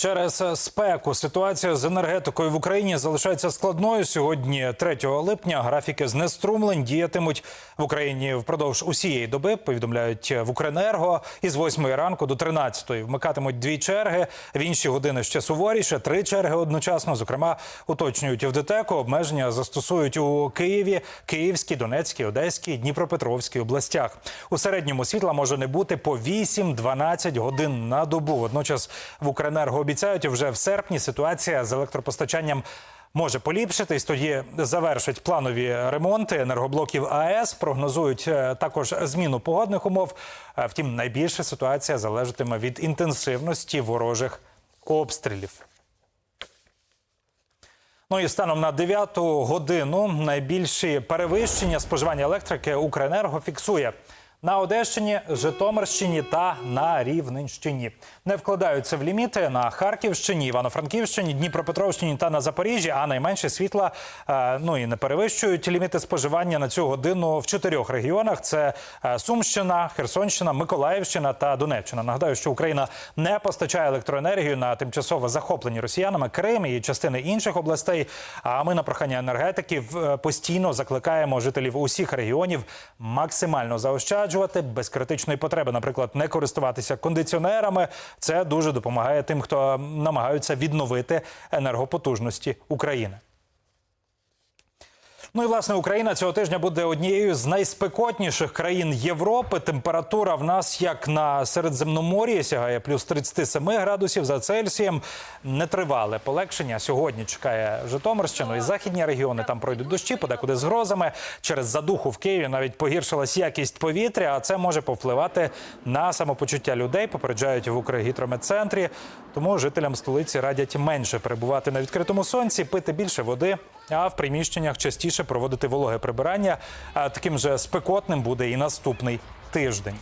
Через спеку ситуація з енергетикою в Україні залишається складною. Сьогодні, 3 липня, графіки знеструмлень діятимуть в Україні впродовж усієї доби. Повідомляють в Укренерго із 8 ранку до 13 вмикатимуть дві черги. В інші години ще суворіше. Три черги одночасно. Зокрема, уточнюють в ДТЕКу. Обмеження застосують у Києві, Київській, Донецькій, Одеській, Дніпропетровській областях. У середньому світла може не бути по 8-12 годин на добу. Водночас в Укренерго обіцяють, вже в серпні ситуація з електропостачанням може поліпшитись. Тоді завершать планові ремонти енергоблоків АЕС. Прогнозують е, також зміну погодних умов. Е, Втім, найбільше ситуація залежатиме від інтенсивності ворожих обстрілів. Ну і станом на 9 годину найбільші перевищення споживання електрики Укренерго фіксує. На Одещині, Житомирщині та на Рівненщині не вкладаються в ліміти на Харківщині, Івано-Франківщині, Дніпропетровщині та на Запоріжжі, а найменше світла е, ну і не перевищують ліміти споживання на цю годину в чотирьох регіонах: це е, Сумщина, Херсонщина, Миколаївщина та Донеччина. Нагадаю, що Україна не постачає електроенергію на тимчасово захоплені росіянами Крим і частини інших областей. А ми на прохання енергетиків е, постійно закликаємо жителів усіх регіонів максимально заощаджувати без критичної потреби, наприклад, не користуватися кондиціонерами. Це дуже допомагає тим, хто намагаються відновити енергопотужності України. Ну і власне Україна цього тижня буде однією з найспекотніших країн Європи. Температура в нас як на Середземномор'ї сягає плюс 37 градусів за Цельсієм. Нетривале полегшення сьогодні чекає Житомирщину і західні регіони. Там пройдуть дощі, подекуди з грозами. Через задуху в Києві навіть погіршилась якість повітря, а це може повпливати на самопочуття людей. Попереджають в Укргідрометцентрі. Тому жителям столиці радять менше перебувати на відкритому сонці, пити більше води, а в приміщеннях частіше проводити вологе прибирання. А таким же спекотним буде і наступний тиждень.